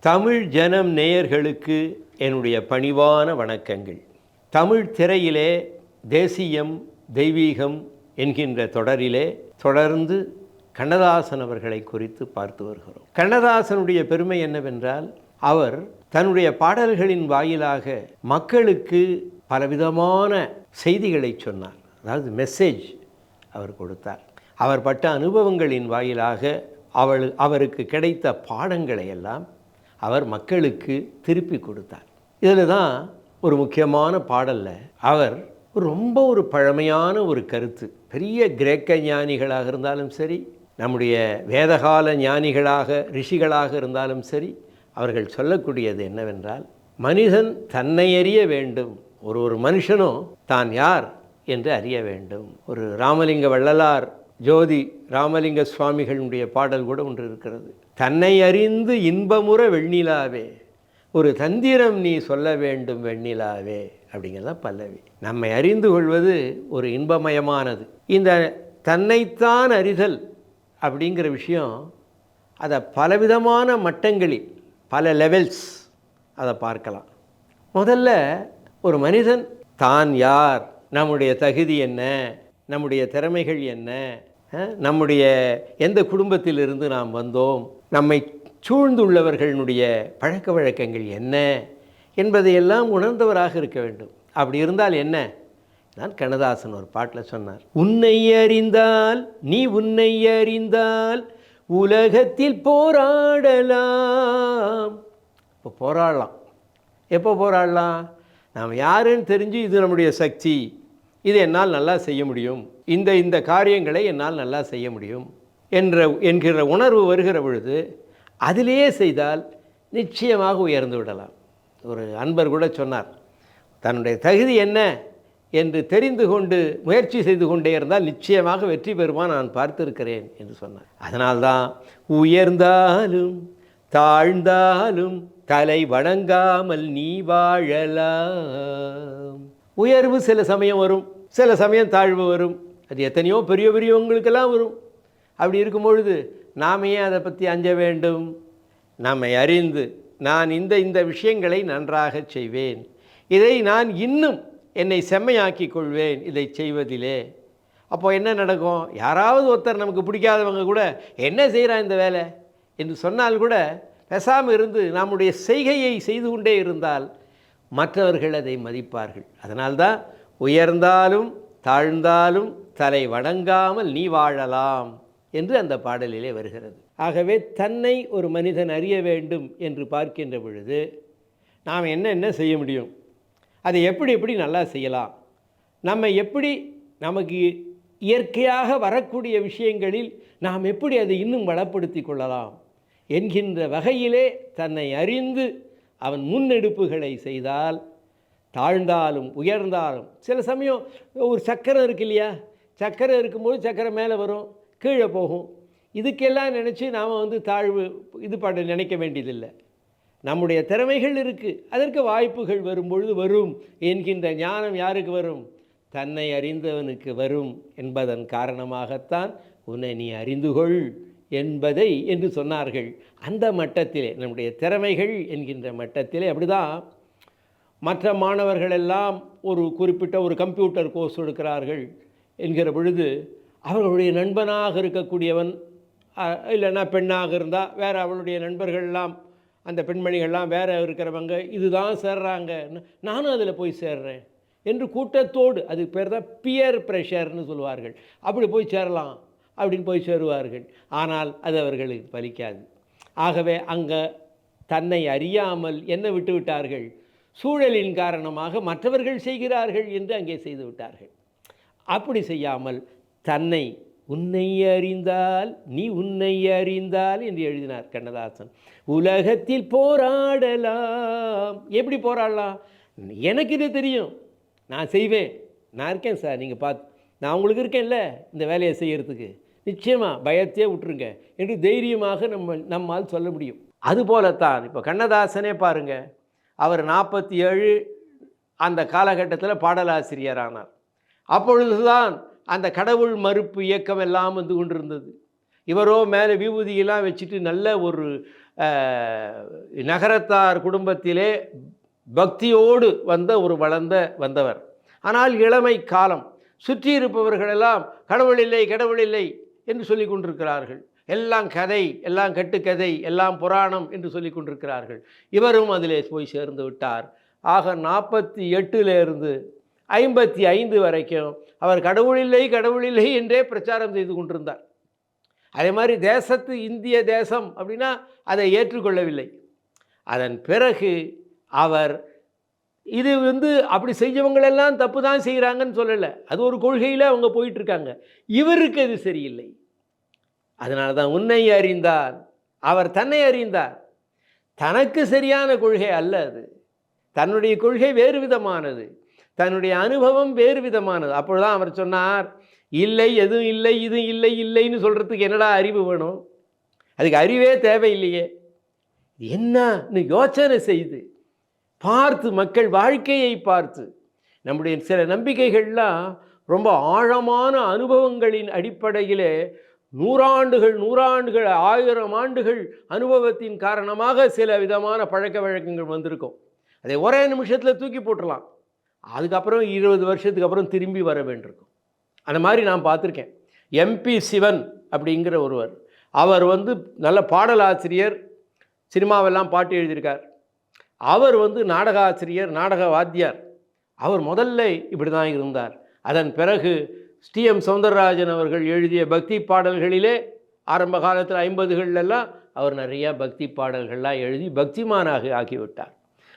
தமிழ் ஜனம் நேயர்களுக்கு என்னுடைய பணிவான வணக்கங்கள். தமிழ் திரையிலே தேசியம் தெய்வீகம் என்கின்ற தொடரிலே தொடர்ந்து கண்ணதாசன் அவர்களை குறித்து பார்த்து வருகிறோம். கண்ணதாசனுடைய பெருமை என்னவென்றால் அவர் தன்னுடைய பாடல்களின் வாயிலாக மக்களுக்கு பலவிதமான செய்திகளை சொன்னார். அதாவது மெசேஜ் அவர் கொடுத்தார். அவர் பட்ட அனுபவங்களின் வாயிலாக அவள் அவருக்கு கிடைத்த பாடங்களை எல்லாம் அவர் மக்களுக்கு திருப்பி கொடுத்தார். இதில் தான் ஒரு முக்கியமான பாடலில் அவர் ரொம்ப ஒரு பழமையான ஒரு கருத்து. பெரிய கிரேக்க ஞானிகளாக இருந்தாலும் சரி நம்முடைய வேதகால ஞானிகளாக ரிஷிகளாக இருந்தாலும் சரி அவர்கள் சொல்லக்கூடியது என்னவென்றால் மனிதன் தன்னை அறிய வேண்டும். ஒரு ஒரு மனுஷனும் தான் யார் என்று அறிய வேண்டும். ஒரு ராமலிங்க வள்ளலார் ஜோதி ராமலிங்க சுவாமிகளுடைய பாடல் கூட ஒன்று இருக்கிறது. தன்னை அறிந்து இன்பமுற வெண்ணிலாவே. ஒரு தந்திரம் நீ சொல்ல வேண்டும் வெண்ணிலாவே அப்படிங்கிறதான் பல்லவி. நம்மை அறிந்து கொள்வது ஒரு இன்பமயமானது. இந்த தன்னைத்தான் அறிதல் அப்படிங்கிற விஷயம் அதை பலவிதமான மட்டங்களில் பல லெவல்ஸ் அதை பார்க்கலாம். முதல்ல ஒரு மனிதன் தான் யார்? நம்முடைய தகுதி என்ன? நம்முடைய திறமைகள் என்ன? நம்முடைய எந்த குடும்பத்திலிருந்து நாம் வந்தோம்? நம்மை சூழ்ந்துள்ளவர்களுடைய பழக்க வழக்கங்கள் என்ன? என்பதையெல்லாம் உணர்ந்தவராக இருக்க வேண்டும். அப்படி இருந்தால் என்ன? நான் கண்ணதாசன் ஒரு பாட்டில் சொன்னார் உன்னை அறிந்தால் நீ உன்னை அறிந்தால் உலகத்தில் போராடலாம். இப்போ போராடலாம். எப்போ போராடலாம்? நாம் யாருன்னு தெரிஞ்சு இது நம்முடைய சக்தி. இது என்னால் நல்லா செய்ய முடியும். இந்த இந்த காரியங்களை என்னால் நல்லா செய்ய முடியும் என்ற என்கிற உணர்வு வருகிற பொழுது அதிலேயே செய்தால் நிச்சயமாக உயர்ந்து விடலாம். ஒரு அன்பர் கூட சொன்னார் தன்னுடைய தகுதி என்ன என்று தெரிந்து கொண்டு முயற்சி செய்து கொண்டே இருந்தால் நிச்சயமாக வெற்றி பெறுவான் நான் பார்த்திருக்கிறேன் என்று சொன்னார். அதனால்தான் உயர்ந்தாலும் தாழ்ந்தாலும் தலை வணங்காமல் நீ வாழலாம். உயர்வு சில சமயம் வரும் சில சமயம் தாழ்வு வரும். அது எத்தனையோ பெரிய பெரியவங்களுக்கெல்லாம் வரும். அப்படி இருக்கும் பொழுது நாம் ஏன் அதை பற்றி அஞ்ச வேண்டும்? நம்மை அறிந்து நான் இந்த இந்த விஷயங்களை நன்றாக செய்வேன். இதை நான் இன்னும் என்னை செம்மையாக்கி கொள்வேன் இதை செய்வதிலே. அப்போ என்ன நடக்கும்? யாராவது ஒருத்தர் நமக்கு பிடிக்காதவங்க கூட என்ன செய்கிறான் இந்த வேலை? என்று சொன்னால் கூட பெசாமல் இருந்து நம்முடைய செய்கையை செய்து கொண்டே இருந்தால் மற்றவர்கள் அதை மதிப்பார்கள். அதனால்தான் உயர்ந்தாலும் தாழ்ந்தாலும் தலை வணங்காமல் நீ வாழலாம் என்று அந்த பாடலிலே வருகிறது. ஆகவே தன்னை ஒரு மனிதன் அறிய வேண்டும் என்று பார்க்கின்ற பொழுது நாம் என்ன என்ன செய்ய முடியும்? அதை எப்படி எப்படி நல்லா செய்யலாம்? நம்ம எப்படி நமக்கு இயற்கையாக வரக்கூடிய விஷயங்களில் நாம் எப்படி அதை இன்னும் வளப்படுத்தி கொள்ளலாம்? என்கின்ற வகையிலே தன்னை அறிந்து அவன் முன்னெடுப்புகளை செய்தால் தாழ்ந்தாலும் உயர்ந்தாலும். சில சமயம் ஒரு சக்கரம் இருக்கு இல்லையா? சக்கரம் இருக்கும்போது சக்கரம் மேலே வரும் கீழே போகும். இதுக்கெல்லாம் நினச்சி நாம் வந்து தாழ்வு இது பண்ண நினைக்க வேண்டியதில்லை. நம்முடைய திறமைகள் இருக்குது அதற்கு வாய்ப்புகள் வரும்பொழுது வரும் என்கின்ற ஞானம் யாருக்கு வரும்? தன்னை அறிந்தவனுக்கு வரும் என்பதன் காரணமாகத்தான் உன்னை நீ அறிந்து கொள். என்பதை என்று சொன்னார்கள். அந்த மட்டத்திலே நம்முடைய திறமைகள் என்கின்ற மட்டத்திலே அப்படிதான். மற்ற மாணவர்களெல்லாம் ஒரு குறிப்பிட்ட ஒரு கம்ப்யூட்டர் கோர்ஸ் எடுக்கிறார்கள் என்கிற பொழுது அவர்களுடைய நண்பனாக இருக்கக்கூடியவன் இல்லைன்னா பெண்ணாக இருந்தால் வேறு அவளுடைய நண்பர்கள்லாம் அந்த பெண்மணிகள்லாம் வேறு இருக்கிறவங்க இதுதான் சேர்றாங்க. நானும் அதில் போய் சேர்றேன். என்று கூட்டத்தோடு அதுக்கு பேர் தான் பியர் ப்ரெஷர்னு சொல்லுவார்கள். அப்படி போய் சேரலாம். அப்படின்னு போய் சேருவார்கள். ஆனால் அது அவர்களுக்கு பலிக்காது. ஆகவே அங்கே தன்னை அறியாமல் என்ன விட்டுவிட்டார்கள் சூழலின் காரணமாக மற்றவர்கள் செய்கிறார்கள் என்று அங்கே செய்து விட்டார்கள். அப்படி செய்யாமல் தன்னை உன்னை அறிந்தால் நீ உன்னை அறிந்தால் என்று எழுதினார் கண்ணதாசன். உலகத்தில் போராடலாம். எப்படி போராடலாம்? எனக்கு இது தெரியும். நான் செய்வேன். நான் இருக்கேன் சார். நீங்கள் பார்த்து நான் உங்களுக்கு இருக்கேன்ல இந்த வேலையை செய்கிறதுக்கு நிச்சயமாக பயத்தையே விட்டுருங்க என்று தைரியமாக நம்ம நம்மால் சொல்ல முடியும். அதுபோலத்தான் இப்போ கண்ணதாசனே பாருங்க அவர் நாற்பத்தி ஏழு அந்த காலகட்டத்தில் பாடலாசிரியரானார். அப்பொழுதுதான் அந்த கடவுள் மறுப்பு இயக்கம் எல்லாம் வந்து கொண்டிருந்தது. இவரோ மேலே விபூதியெல்லாம் வச்சுட்டு நல்ல ஒரு நகரத்தார் குடும்பத்திலே பக்தியோடு வந்த ஒரு வளர்ந்த வந்தவர். ஆனால் இளமை காலம் சுற்றி இருப்பவர்களெல்லாம் கடவுள் இல்லை கடவுள் இல்லை என்று சொல்லி கொண்டிருக்கிறார்கள். எல்லாம் கதை எல்லாம் கட்டுக்கதை எல்லாம் புராணம் என்று சொல்லி கொண்டிருக்கிறார்கள். இவரும் அதிலே போய் சேர்ந்து விட்டார். ஆக நாற்பத்தி எட்டுலேருந்து ஐம்பத்தி ஐந்து வரைக்கும் அவர் கடவுள் இல்லை கடவுள் இல்லை என்றே பிரச்சாரம் செய்து கொண்டிருந்தார். அதே மாதிரி தேசத்து இந்திய தேசம் அப்படின்னா அதை ஏற்றுக்கொள்ளவில்லை. அதன் பிறகு அவர் இது வந்து அப்படி செய்யவங்களெல்லாம் தப்பு தான் செய்கிறாங்கன்னு சொல்லலை. அது ஒரு கொள்கையில் அவங்க போயிட்டுருக்காங்க. இவருக்கு அது சரியில்லை. அதனால தான் உன்னை அறிந்தார். அவர் தன்னை அறிந்தார். தனக்கு சரியான கொள்கை அல்ல அது. தன்னுடைய கொள்கை வேறு விதமானது. தன்னுடைய அனுபவம் வேறு விதமானது. அப்பொழுதான் அவர் சொன்னார் இல்லை எதுவும் இல்லை இது இல்லை இல்லைன்னு சொல்கிறதுக்கு என்னடா அறிவு வேணும்? அதுக்கு அறிவே தேவையில்லையே. என்னன்னு யோசனை செய்து. பார்த்து மக்கள் வாழ்க்கையை பார்த்து. நம்முடைய சில நம்பிக்கைகள்லாம் ரொம்ப ஆழமான அனுபவங்களின் அடிப்படையிலே நூறாண்டுகள் நூறாண்டுகள் ஆயிரம் ஆண்டுகள் அனுபவத்தின் காரணமாக சில விதமான பழக்க வழக்கங்கள் வந்திருக்கும். அதை ஒரே நிமிஷத்தில் தூக்கி போட்டுடலாம் அதுக்கப்புறம் இருபது வருஷத்துக்கு அப்புறம் திரும்பி வர வேண்டியிருக்கும். அந்த மாதிரி நான் பார்த்துருக்கேன். எம்பி சிவன் அப்படிங்கிற ஒருவர். அவர் வந்து நல்ல பாடலாசிரியர். சினிமாவெல்லாம் பாட்டு எழுதியிருக்கார். அவர் வந்து நாடக ஆசிரியர் நாடக வாத்தியார் அவர் முதல்ல இப்படி தான் இருந்தார். அதன் பிறகு ஸ்ரீஎம் சௌந்தரராஜன் அவர்கள் எழுதிய பக்தி பாடல்களிலே ஆரம்ப காலத்தில் ஐம்பதுகளெல்லாம் அவர் நிறைய பக்தி பாடல்கள்லாம் எழுதி பக்திமானாக ஆக்கிவிட்டார்.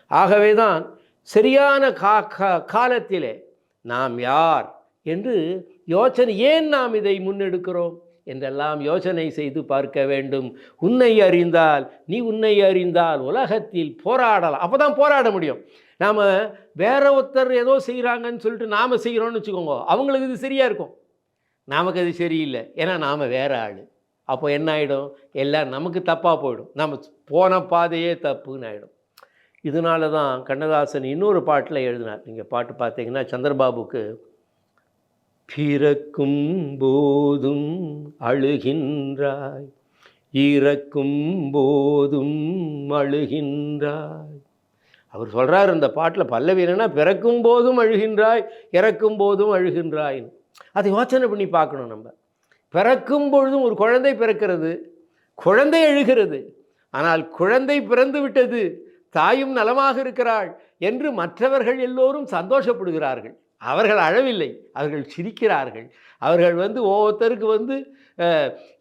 ஆகவே தான் சரியான கா கா- காலத்திலே நாம் யார் என்று யோசனை ஏன் நாம் இதை முன்னெடுக்கிறோம்? என்றெல்லாம் யோசனை செய்து பார்க்க வேண்டும். உன்னை அறிந்தால் நீ உன்னை அறிந்தால் உலகத்தில் போராடலாம். அப்போ தான் போராட முடியும். நாம் வேற ஒருத்தர் ஏதோ செய்கிறாங்கன்னு சொல்லிட்டு நாம் செய்கிறோன்னு வச்சுக்கோங்க. அவங்களுக்கு இது சரியாக இருக்கும். நமக்கு அது சரியில்லை. ஏன்னா நாம் வேற ஆள். அப்போ என்ன ஆகிடும் எல்லாம் நமக்கு தப்பாக போயிடும். நம்ம போன பாதையே தப்புன்னு ஆகிடும் இதனால தான் கண்ணதாசன் இன்னொரு பாட்டில் எழுதினார். நீங்கள் பாட்டு பார்த்தீங்கன்னா சந்திரபாபுக்கு பிறக்கும் போதும் அழுகின்றாய். இறக்கும் போதும் அழுகின்றாய். அவர் சொல்கிறார் இந்த பாட்டில் பல்லவி என்னன்னா பிறக்கும் போதும் அழுகின்றாய் இறக்கும் போதும் அழுகின்றாய் அதை யோசனை பண்ணி பார்க்கணும் நம்ம. பிறக்கும் பொழுதும் ஒரு குழந்தை பிறக்கிறது குழந்தை அழுகிறது ஆனால் குழந்தை பிறந்து விட்டது தாயும் நலமாக இருக்கிறாள் என்று மற்றவர்கள் எல்லோரும் சந்தோஷப்படுகிறார்கள். அவர்கள் அழவில்லை. அவர்கள் சிரிக்கிறார்கள். அவர்கள் வந்து ஒவ்வொருத்தருக்கு வந்து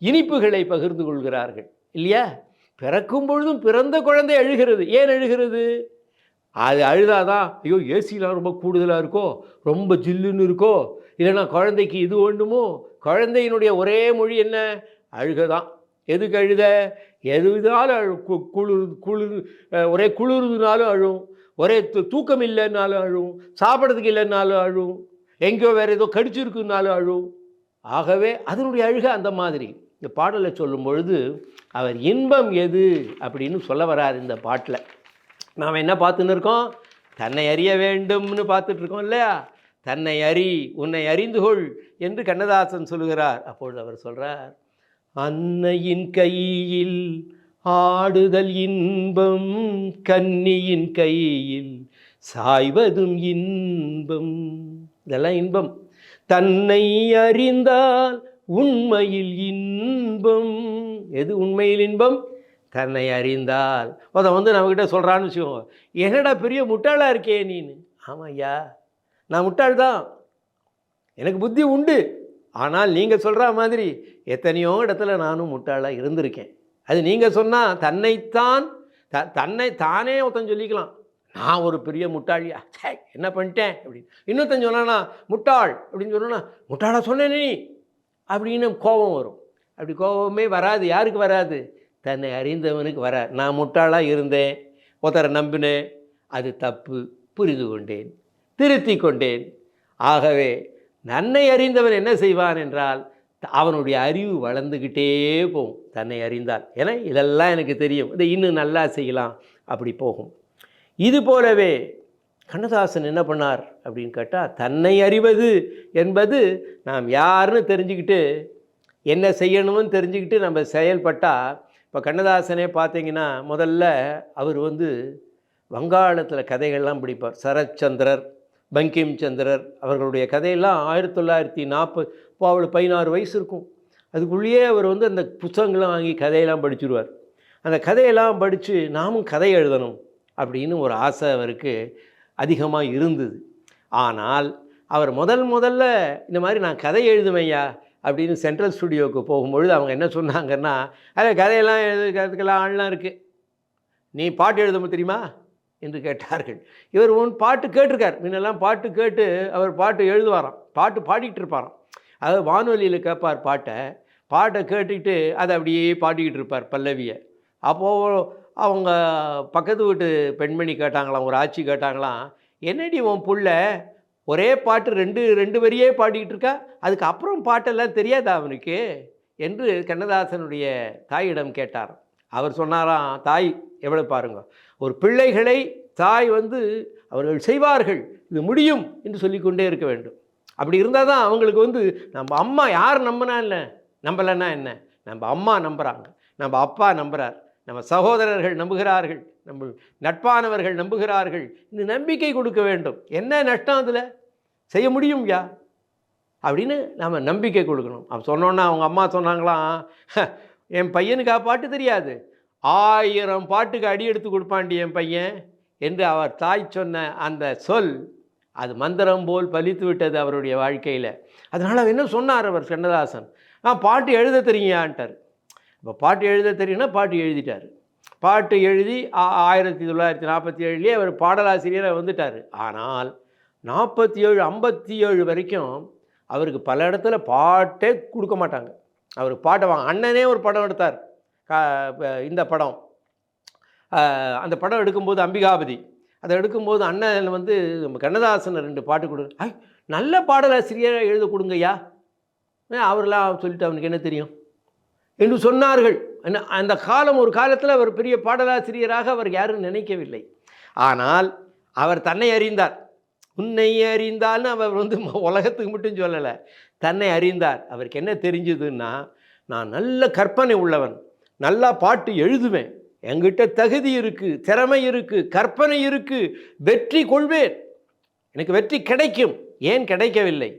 இனிப்புகளை பகிர்ந்து கொள்கிறார்கள். இல்லையா? பிறக்கும் பொழுதும் பிறந்த குழந்தை அழுகிறது. ஏன் அழுகிறது? அது அழுதாதான் ஐயோ ஏசிலாம் ரொம்ப கூடுதலாக இருக்கோ? ரொம்ப ஜில்லுன்னு இருக்கோ? இல்லைன்னா குழந்தைக்கு இது வேண்டுமோ குழந்தையினுடைய ஒரே மொழி என்ன? அழுகதான். எதுக்கு அழுத? எதுனாலும் அழு கு- குளிர் குளிர் ஒரே குளிர்னாலும் அழும். ஒரே தூக்கம் இல்லைன்னாலும் அழும் சாப்பிட்றதுக்கு இல்லைன்னாலும் அழும் எங்கேயோ வேறு ஏதோ கடிச்சிருக்குனாலும் அழும் ஆகவே அதனுடைய அழுக அந்த மாதிரி. இந்த பாடலை சொல்லும் பொழுது அவர் இன்பம் எது அப்படின்னு சொல்ல வரார் இந்த பாட்டில். நாம் என்ன பார்த்துன்னு இருக்கோம்? தன்னை அறிய வேண்டும்னு பார்த்துட்ருக்கோம் இல்லையா? தன்னை அறி உன்னை அறிந்து கொள் என்று கண்ணதாசன் சொல்லுகிறார். அப்பொழுது அவர் சொல்கிறார் அன்னையின் கையில் ஆடுதல் இன்பம் கன்னியின் கையில் சாய்வதும் இன்பம். இதெல்லாம் இன்பம். தன்னை அறிந்தால் உண்மையில் இன்பம். எது உண்மையில் இன்பம்? தன்னை அறிந்தால். அதை வந்து நம்மக்கிட்ட சொல்கிறான்னு வச்சுக்கோங்க என்னடா பெரிய முட்டாளாக இருக்கே நீன்னு ஆமாம் ஐயா நான் முட்டாள் தான். எனக்கு புத்தி உண்டு. ஆனால் நீங்கள் சொல்கிற மாதிரி எத்தனையோ இடத்துல நானும் முட்டாளாக இருந்திருக்கேன். அது நீங்கள் சொன்னால் தன்னைத்தான் த தன்னை தானே ஒருத்தன் சொல்லிக்கலாம். நான் ஒரு பெரிய முட்டாளியா? சே என்ன பண்ணிட்டேன்? அப்படின்னு. இன்னொருத்தன் சொன்னானா முட்டாள் அப்படின்னு சொன்னா முட்டாளா சொன்னேன் நீ? அப்படின்னு கோபம் வரும். அப்படி கோபமே வராது. யாருக்கு வராது? தன்னை அறிந்தவனுக்கு வராது. நான் முட்டாளாக இருந்தேன். ஒருத்தரை நம்பினேன். அது தப்பு. புரிந்து கொண்டேன். திருத்தி கொண்டேன். ஆகவே நன்னை அறிந்தவன் என்ன செய்வான் என்றால் அவனுடைய அறிவு வளர்ந்துக்கிட்டே போகும். தன்னை அறிந்தால். ஏன்னா இதெல்லாம் எனக்கு தெரியும். இதை இன்னும் நல்லா செய்யலாம். அப்படி போகும். இது போலவே கண்ணதாசன் என்ன பண்ணார் அப்படின்னு கேட்டால் தன்னை அறிவது என்பது நாம் யாருன்னு தெரிஞ்சுக்கிட்டு என்ன செய்யணும்னு தெரிஞ்சுக்கிட்டு நம்ம செயல்பட்டால் இப்போ கண்ணதாசனே பார்த்தீங்கன்னா முதல்ல அவர் வந்து வங்காளத்தில் கதைகள்லாம் பிடிப்பார். சரத்சந்திரர் பங்கிம் சந்திரர் அவர்களுடைய கதையெல்லாம் ஆயிரத்தி தொள்ளாயிரத்தி நாற்பது இப்போ அவளுக்கு பதினாறு வயசு இருக்கும். அதுக்குள்ளேயே அவர் வந்து அந்த புத்தகங்கள்லாம் வாங்கி கதையெல்லாம் படிச்சிருவார். அந்த கதையெல்லாம் படித்து நாமும் கதை எழுதணும் அப்படின்னு ஒரு ஆசை அவருக்கு அதிகமாக இருந்தது. ஆனால் அவர் முதல் முதல்ல இந்த மாதிரி நான் கதை எழுதுமையா அப்படின்னு சென்ட்ரல் ஸ்டுடியோவுக்கு போகும்பொழுது அவங்க என்ன சொன்னாங்கன்னா அதில் கதையெல்லாம் எழுதுக்கிறதுக்கெல்லாம் ஆள்லாம் இருக்குது நீ பாட்டு எழுத தெரியுமா? என்று கேட்டார்கள். இவர் ஒன் பாட்டு கேட்டிருக்கார். முன்னெல்லாம் பாட்டு கேட்டு அவர் பாட்டு எழுதுவாராம். பாட்டு பாடிக்கிட்டு இருப்பாராம். அதாவது வானொலியில் கேட்பார் பாட்டை. பாட்டை கேட்டுக்கிட்டு அதை அப்படியே பாடிக்கிட்டு இருப்பார் பல்லவியை. அப்போது அவங்க பக்கத்து வீட்டு பெண்மணி கேட்டாங்களாம் ஒரு ஆட்சி கேட்டாங்களாம் என்னடி உன் புள்ள? ஒரே பாட்டு ரெண்டு ரெண்டு வரியே பாடிக்கிட்டு இருக்கா? அதுக்கு அப்புறம் பாட்டெல்லாம் தெரியாதா அவனுக்கு? என்று கண்ணதாசனுடைய தாயிடம் கேட்டார் அவர் சொன்னாராம் தாய் எவ்வளோ பாருங்க. ஒரு பிள்ளைகளை தாய் வந்து அவர்கள் செய்வார்கள். இது முடியும் என்று சொல்லிக்கொண்டே இருக்க வேண்டும். அப்படி இருந்தால் தான் அவங்களுக்கு வந்து நம்ம அம்மா யார் நம்பினா இல்லை நம்பலைன்னா என்ன? நம்ம அம்மா நம்புகிறாங்க நம்ம அப்பா நம்புகிறார் நம்ம சகோதரர்கள் நம்புகிறார்கள். நம்ம நட்பானவர்கள் நம்புகிறார்கள். இந்த நம்பிக்கை கொடுக்க வேண்டும். என்ன நஷ்டம் அதில்? செய்ய முடியும் யா? அப்படின்னு நம்ம நம்பிக்கை கொடுக்கணும். அவன் சொன்னோன்னா அவங்க அம்மா சொன்னாங்களாம் என் பையனுக்கு பாட்டு தெரியாது. ஆயிரம் பாட்டுக்கு அடி எடுத்து கொடுப்பாண்டி என் பையன் என்று அவர் தாய் சொன்ன அந்த சொல் அது மந்திரம் போல் பலித்து விட்டது அவருடைய வாழ்க்கையில். அதனால் அவர் என்ன சொன்னார் அவர் கண்ணதாசன்? ஆ பாட்டு எழுத தெரியுமான்ட்டார். இப்போ பாட்டு எழுத தெரியும்னா பாட்டு எழுதிட்டார். பாட்டு எழுதி ஆ- ஆயிரத்தி தொள்ளாயிரத்தி நாற்பத்தி ஏழுலேயே அவர் பாடலாசிரியராக வந்துட்டார். ஆனால் நாற்பத்தி ஏழு ஐம்பத்தி ஏழு வரைக்கும் அவருக்கு பல இடத்துல பாட்டே கொடுக்க மாட்டாங்க. அவர் பாட்டை வாங்க அண்ணனே ஒரு படம் எடுத்தார். இந்த படம். அந்த படம் எடுக்கும்போது அம்பிகாபதி. அதை எடுக்கும்போது அண்ணன் வந்து நம்ம கண்ணதாசன் ரெண்டு பாட்டு கொடு. ஐ நல்ல பாடலாசிரியராக எழுத கொடுங்கய்யா. அவர்லாம் அவரெல்லாம் சொல்லிட்டு அவனுக்கு என்ன தெரியும்? என்று சொன்னார்கள். என்ன- அந்த காலம் ஒரு காலத்தில் அவர் பெரிய பாடலாசிரியராக அவர் யாரும் நினைக்கவில்லை. ஆனால் அவர் தன்னை அறிந்தார். உன்னை அறிந்தால்னு அவர் வந்து உலகத்துக்கு மட்டும் சொல்லலை. தன்னை அறிந்தார். அவருக்கு என்ன தெரிஞ்சதுன்னா நான் நல்ல கற்பனை உள்ளவன். நல்லா பாட்டு எழுதுவேன். என்கிட்ட தகுதி இருக்குது திறமை இருக்குது கற்பனை இருக்குது வெற்றி கொள்வேன். எனக்கு வெற்றி கிடைக்கும். ஏன் கிடைக்கவில்லை?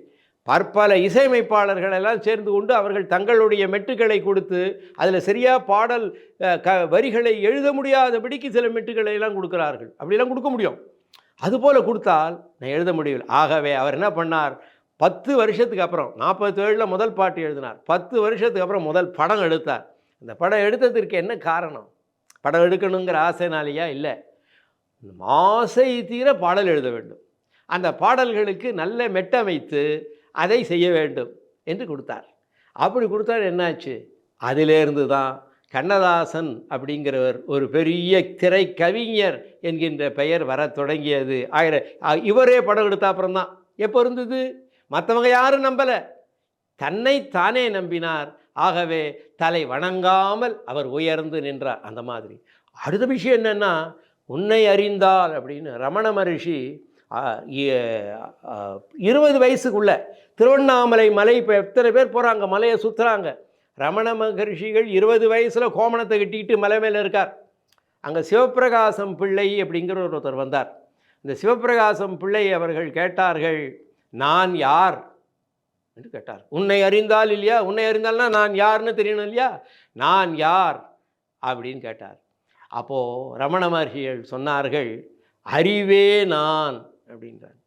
பற்பல இசையமைப்பாளர்கள் எல்லாம் சேர்ந்து கொண்டு அவர்கள் தங்களுடைய மெட்டுக்களை கொடுத்து அதில் சரியாக பாடல் க வரிகளை எழுத முடியாதபடிக்கு சில மெட்டுக்களை எல்லாம் கொடுக்குறார்கள். அப்படிலாம் கொடுக்க முடியும். அதுபோல் கொடுத்தால் நான் எழுத முடியவில்லை. ஆகவே அவர் என்ன பண்ணார்? பத்து வருஷத்துக்கு அப்புறம் நாற்பத்தேழில் முதல் பாட்டு எழுதினார். பத்து வருஷத்துக்கு அப்புறம் முதல் படம் எடுத்தார். அந்த படம் எடுத்ததற்கு என்ன காரணம்? படம் எடுக்கணுங்கிற ஆசைனாலேயா? இல்லை. ஆசை தீர பாடல் எழுத வேண்டும். அந்த பாடல்களுக்கு நல்ல மெட்டமைத்து அதை செய்ய வேண்டும் என்று கொடுத்தார். அப்படி கொடுத்தார் என்னாச்சு? அதிலேருந்து தான் கண்ணதாசன் அப்படிங்கிறவர் ஒரு பெரிய திரை கவிஞர் என்கின்ற பெயர் வரத் தொடங்கியது. ஆயிர இவரே படம் எடுத்த அப்புறம் தான் எப்போ இருந்தது? மற்றவங்க யாரும் நம்பலை. தன்னை தானே நம்பினார். ஆகவே தலை வணங்காமல் அவர் உயர்ந்து நின்றார். அந்த மாதிரி. அடுத்த விஷயம் என்னென்னா உன்னை அறிந்தால் அப்படின்னு ரமண மகரிஷி இருபது வயசுக்குள்ள திருவண்ணாமலை மலை இப்போ எத்தனை பேர் போகிறாங்க மலையை சுற்றுறாங்க ரமண மகரிஷிகள் இருபது வயசில் கோமணத்தை கட்டிக்கிட்டு மலை மேலே இருக்கார். அங்கே சிவப்பிரகாசம் பிள்ளை அப்படிங்கிற ஒருத்தர் வந்தார். இந்த சிவப்பிரகாசம் பிள்ளை அவர்கள் கேட்டார்கள் நான் யார்? என்று கேட்டார். உன்னை அறிந்தால் இல்லையா? உன்னை அறிந்தால்னா நான் யார்னு தெரியணும் இல்லையா? நான் யார்? அப்படின்னு கேட்டார். அப்போது ரமண மகர்ஷிகள் சொன்னார்கள் அறிவே நான் அப்படின்றார்.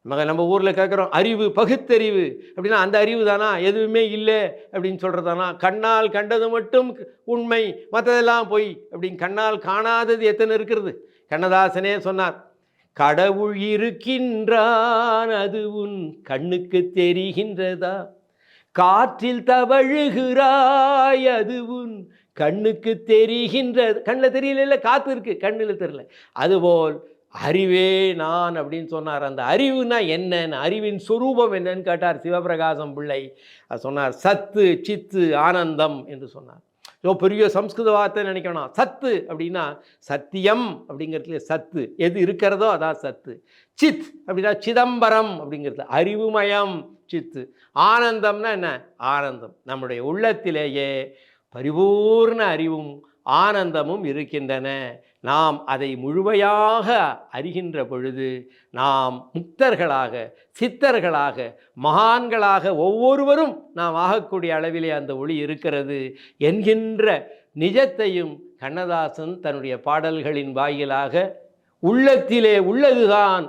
நம்ம நம்ம ஊரில் கேட்குறோம் அறிவு பகுத்தறிவு அப்படின்னா அந்த அறிவு தானா? எதுவுமே இல்லை அப்படின்னு சொல்கிறதானா கண்ணால் கண்டது மட்டும் உண்மை மற்றதெல்லாம் பொய் அப்படின்னு கண்ணால் காணாதது எத்தனை இருக்கிறது? கண்ணதாசனே சொன்னார் கடவுள் இருக்கின்றான் அது உன் கண்ணுக்கு தெரிகின்றதா? காற்றில் தவழுகிறாய் அது உன் கண்ணுக்கு தெரிகின்றது. கண்ணில் தெரியல காற்று இருக்கு. கண்ணில் தெரியல. அதுபோல் அறிவே நான் அப்படின்னு சொன்னார். அந்த அறிவுனா என்னன்னு அறிவின் சுரூபம் என்னன்னு கேட்டார் சிவபிரகாசம் பிள்ளை. சொன்னார் சத்து சித்து ஆனந்தம் என்று சொன்னார். ஸோ பெரிய சம்ஸ்கிருத வார்த்தை நினைக்கணும் சத்து அப்படின்னா சத்தியம் அப்படிங்கிறதுல சத்து. எது இருக்கிறதோ அதான் சத்து. சித் அப்படின்னா சிதம்பரம் அப்படிங்கிறது. அறிவுமயம் சித்து ஆனந்தம்னா என்ன? ஆனந்தம். நம்முடைய உள்ளத்திலேயே பரிபூர்ண அறிவும் ஆனந்தமும் இருக்கின்றன. நாம் அதை முழுமையாக அறிகின்ற பொழுது நாம் முக்தர்களாக சித்தர்களாக மகான்களாக ஒவ்வொருவரும் நாம் ஆகக்கூடிய அளவிலே அந்த ஒளி இருக்கிறது என்கின்ற நிஜத்தையும் கண்ணதாசன் தன்னுடைய பாடல்களின் வாயிலாக உள்ளத்திலே உள்ளதுதான்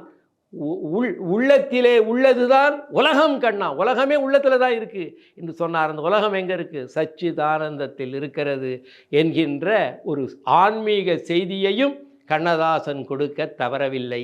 உள் உள்ளத்திலே உள்ளதுதான் உலகம் கண்ணா. உலகமே உள்ளத்தில் தான் இருக்குது என்று சொன்னார். அந்த உலகம் எங்கே இருக்குது சச்சிதானந்தத்தில் இருக்கிறது என்கின்ற ஒரு ஆன்மீக செய்தியையும் கண்ணதாசன் கொடுக்க தவறவில்லை.